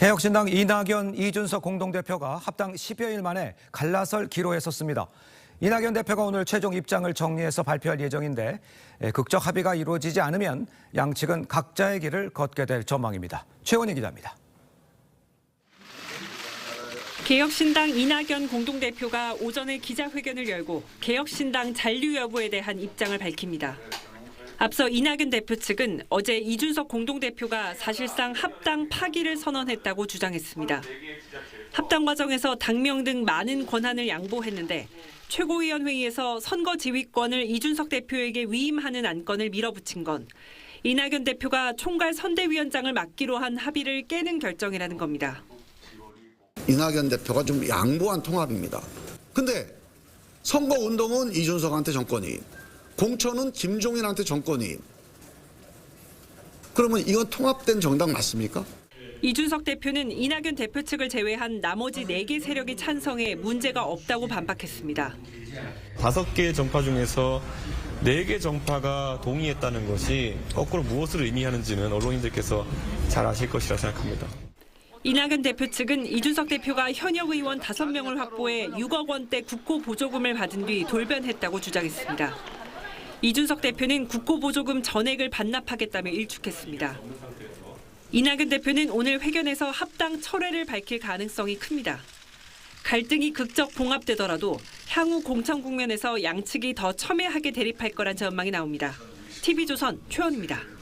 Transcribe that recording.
개혁신당 이낙연, 이준석 공동대표가 합당 10여일 만에 갈라설 기로에 섰습니다. 이낙연 대표가 오늘 최종 입장을 정리해서 발표할 예정인데 에, 극적 합의가 이루어지지 않으면 양측은 각자의 길을 걷게 될 전망입니다. 최원희 기자입니다. 개혁신당 이낙연 공동대표가 오전에 기자회견을 열고 개혁신당 잔류 여부에 대한 입장을 밝힙니다. 앞서 이낙연 대표 측은 어제 이준석 공동대표가 사실상 합당 파기를 선언했다고 주장했습니다. 합당 과정에서 당명 등 많은 권한을 양보했는데 최고위원회의에서 선거 지휘권을 이준석 대표에게 위임하는 안건을 밀어붙인 건 이낙연 대표가 총괄 선대위원장을 맡기로 한 합의를 깨는 결정이라는 겁니다. 이낙연 대표가 좀 양보한 통합입니다. 근데 선거 운동은 이준석한테 정권이, 공천은 김종인한테 정권이. 그러면 이건 통합된 정당 맞습니까? 이준석 대표는 이낙연 대표 측을 제외한 나머지 4개 세력이 찬성해 문제가 없다고 반박했습니다. 다섯 개 정파 중에서 네개 정파가 동의했다는 것이 거꾸로 무엇을 의미하는지는 언론인들께서 잘 아실 것이라 생각합니다. 이낙연 대표 측은 이준석 대표가 현역 의원 5명을 확보해 6억 원대 국고 보조금을 받은 뒤 돌변했다고 주장했습니다. 이준석 대표는 국고 보조금 전액을 반납하겠다며 일축했습니다. 이낙연 대표는 오늘 회견에서 합당 철회를 밝힐 가능성이 큽니다. 갈등이 극적 봉합되더라도 향후 공천 국면에서 양측이 더 첨예하게 대립할 거란 전망이 나옵니다. TV조선 최원입니다.